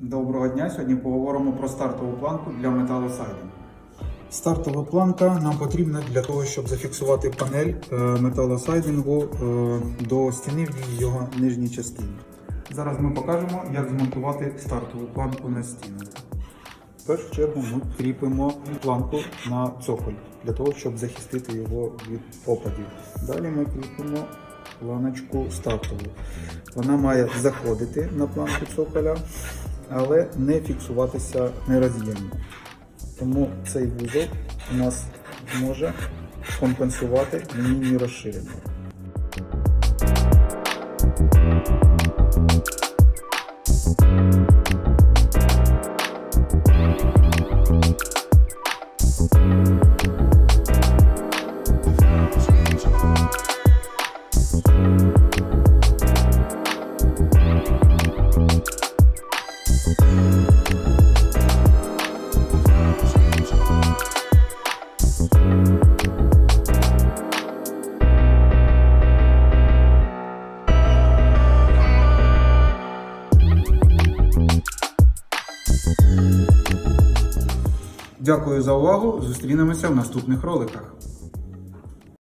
Доброго дня. Сьогодні поговоримо про стартову планку для металосайдингу. Стартова планка нам потрібна для того, щоб зафіксувати панель е, металосайдингу е, до стіни в його нижній частині. Зараз ми покажемо, як змонтувати стартову планку на стіну. В першу чергу ми кріпимо планку на цоколь для того, щоб захистити його від опадів. Далі ми кріпимо планочку стартову. Вона має заходити на планку цоколя, але не фіксуватися нероз'ємно. Тому цей вузол у нас може компенсувати лінійні розширення. Дякую за увагу. Зустрінемося в наступних роликах.